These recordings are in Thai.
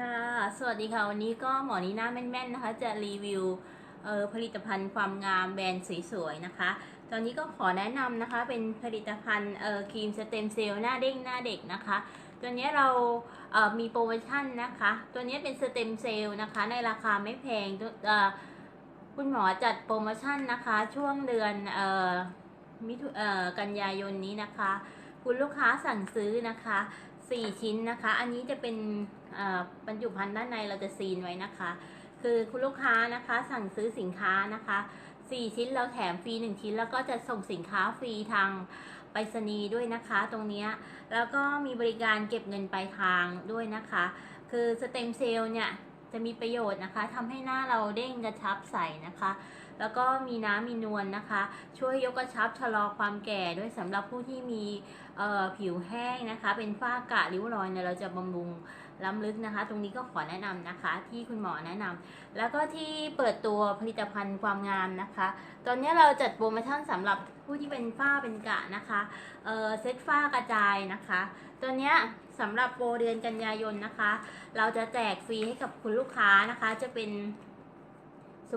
ค่ะ สวัสดีค่ะ วันนี้ก็หมอนีน่าแม่นๆนะคะ จะรีวิวออผลิตภัณฑ์ความงามแบรนด์สวยๆนะคะ ตอนนี้ก็ขอแนะนำนะคะ เป็นผลิตภัณฑ์ครีมสเต็มเซลล์หน้าเด้งหน้าเด็กนะคะ ตัวนี้เราเออมีโปรโมชั่นนะคะ ตัวนี้เป็นสเต็มเซลล์นะคะ ในราคาไม่แพงคุณหมอจัดโปรโมชั่นนะคะ ช่วงเดือนออมิถุกันยายนนี้นะคะ คุณลูกค้าสั่งซื้อนะคะ 4 ชิ้นนะคะ อันนี้จะเป็น บรรจุภัณฑ์ด้านในเราจะซีนไว้นะคะ คือคุณลูกค้านะคะสั่งซื้อสินค้านะคะ4ชิ้นเราแถมฟรี1ชิ้น แล้วก็จะส่งสินค้าฟรีทางไปรษณีย์ด้วยนะคะ ตรงนี้แล้วก็มีบริการเก็บเงินปลายทางด้วยนะคะ คือสเต็มเซลล์เนี่ยจะมีประโยชน์นะคะทำให้หน้าเราเด้งกระชับใสนะคะ แล้วก็มีน้ำมีนวลนะคะ ช่วยยกกระชับชะลอความแก่ด้วยสำหรับผู้ที่มีผิวแห้งนะคะ เป็นฝ้ากระริ้วรอยเนี่ยเราจะบำรุง ล้ำลึกนะคะ ตรงนี้ก็ขอแนะนำนะคะ ที่คุณหมอแนะนำแล้วก็ที่เปิดตัวผลิตภัณฑ์ความงามนะคะ ตอนนี้เราจัดโปรโมชั่นสำหรับผู้ที่เป็นฝ้าเป็นกะนะคะเออเซ็ตฝ้ากระจายนะคะ ตอนนี้สำหรับโปรเดือนกันยายนนะคะ เราจะแจกฟรีให้กับคุณลูกค้านะคะ จะเป็น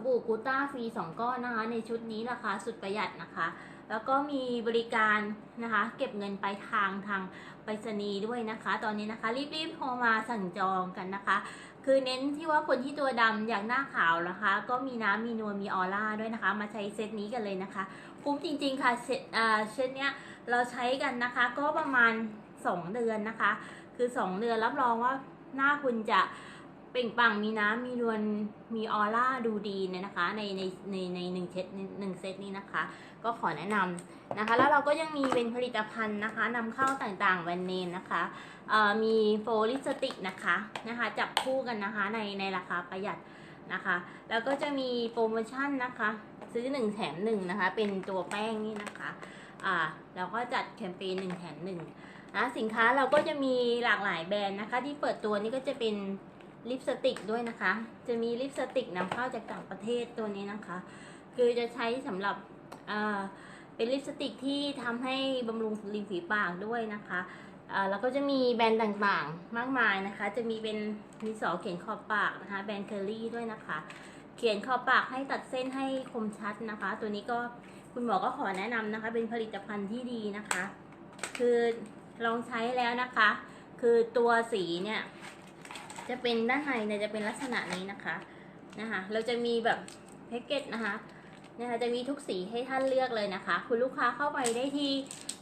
บู่กูต้าฟรี2ก้อนนะคะ ในชุดนี้ราคาสุดประหยัดนะคะ แล้วก็มีบริการนะคะ เก็บเงินไปลายทางทางไปรษณีย์ด้วยนะคะ ตอนนี้นะคะ รีบๆโทรมาสั่งจองกันนะคะ คือเน้นที่ว่าคนที่ตัวดำอยากหน้าขาวนะคะ ก็มีน้ำมีนวลมีออร่าด้วยนะคะ มาใช้เซตนี้กันเลยนะคะคุ้มจริงๆค่ะเซตอ่าเซตเนี้ยเราใช้กันนะคะ ก็ประมาณ 2 เดือนนะคะ คือ 2 เดือนรับรองว่าหน้าคุณจะ เป่งปังมีน้ำมีนวลมีออร่าดูดีเนี่ยนะคะ ในในในในหนึ่งเซตหนึ่งเซตนี้นะคะ ก็ขอแนะนำนะคะ แล้วเราก็ยังมีเป็นผลิตภัณฑ์นะคะนำเข้าต่างๆแบรนด์เนมนะคะเอ่อมีโฟลิสติกนะคะนะคะ จับคู่กันนะคะในในราคาประหยัดนะคะ แล้วก็จะมีโปรโมชั่นนะคะ ซื้อ 1 แถม1นะคะ เป็นตัวแป้งนี่นะคะอ่าเราก็จัดแคมเปญ1แถม1นะสินค้าเราก็จะมีหลากหลายแบรนด์นะคะ ที่เปิดตัวนี้ก็จะเป็น ลิปสติกด้วยนะคะ จะมีลิปสติกนำเข้าจากต่างประเทศตัวนี้นะคะ คือจะใช้สำหรับอ่าเป็นลิปสติกที่ทำให้บำรุงริมฝีปากด้วยนะคะแล้วก็จะมีแบรนด์ต่างๆ มากมายนะคะ จะมีเป็นดินสอเขียนขอบปากนะคะ แบรนด์เคอรี่ด้วยนะคะ เขียนขอบปากให้ตัดเส้นให้คมชัดนะคะ ตัวนี้ก็คุณหมอก็ขอแนะนำนะคะ เป็นผลิตภัณฑ์ที่ดีนะคะ คือลองใช้แล้วนะคะ คือตัวสีเนี่ย จะเป็นด้านในเนี่ยจะเป็นลักษณะนี้นะคะนะคะ เราจะมีแบบแพ็กเกจนะคะนะคะจะมีทุกสีให้ท่านเลือกเลยนะคะ คุณลูกค้าเข้าไปได้ที่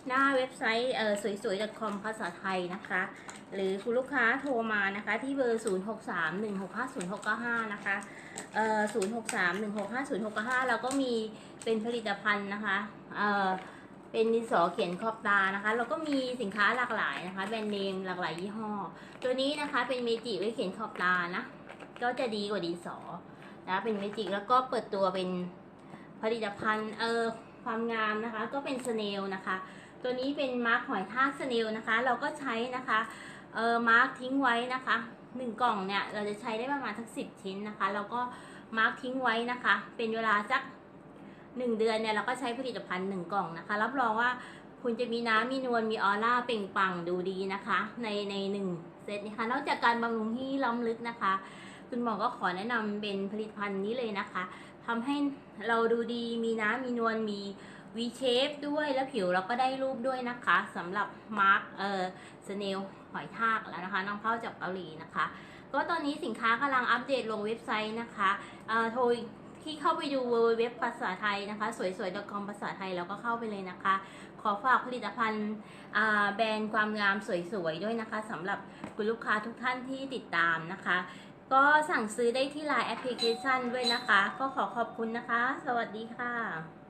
หน้าเว็บไซต์เออสวยๆ .com ภาษาไทยนะคะ หรือคุณลูกค้าโทรมานะคะ ที่เบอร์ 0631650695 นะคะเอ่อ0631650695แล้วก็มีเป็นผลิตภัณฑ์นะคะเอ่อ เป็นดินสอเขียนขอบตานะคะ แล้วก็มีสินค้าหลากหลายนะคะ แบรนด์เนมหลากหลายยี่ห้อ ตัวนี้นะคะเป็นเมจิไว้เขียนขอบตานะ ก็จะดีกว่าดินสอนะเป็นเมจิแล้วก็เปิดตัวเป็นผลิตภัณฑ์เออความงามนะคะ ก็เป็นสเนลนะคะ ตัวนี้เป็นมาร์คหอยทากสเนลนะคะ เราก็ใช้นะคะเออมาร์คทิ้งไว้นะคะหนึ่งกล่องเนี่ยเราจะใช้ได้ประมาณทั้งสิบชิ้นนะคะ แล้วก็มาร์คทิ้งไว้นะคะ เป็นเวลาสัก หนึ่งเดือนเนี่ยเราก็ใช้ผลิตภัณฑ์หนึ่งกล่องนะคะ รับรองว่าคุณจะมีน้ำมีนวลมีออร่าเปล่งปังดูดีนะคะ ในในหนึ่งเซตนะคะนอกจากการบำรุงที่ล้ำลึกนะคะ คุณหมอก็ขอแนะนำเป็นผลิตภัณฑ์นี้เลยนะคะทำให้เราดูดีมีน้ำมีนวลมีวีเชฟด้วยแล้วผิวเราก็ได้รูปด้วยนะคะสำหรับมาร์คเอ่อสเนลหอยทากแล้วนะคะน้ำเข้าจากเกาหลีนะคะ ก็ตอนนี้สินค้ากำลังอัปเดตลงเว็บไซต์นะคะเอ่อโทร ที่เข้าไปดูเว็บภาษาไทยนะคะ สวยๆ .com ภาษาไทยแล้วก็เข้าไปเลยนะคะ ขอฝากผลิตภัณฑ์แบรนด์ความงามสวยๆ ด้วยนะคะสำหรับคุณลูกค้าทุกท่านที่ติดตามนะคะ ก็สั่งซื้อได้ที่ Line แอปพลิเคชันด้วยนะคะ ก็ขอขอบคุณนะคะ สวัสดีค่ะ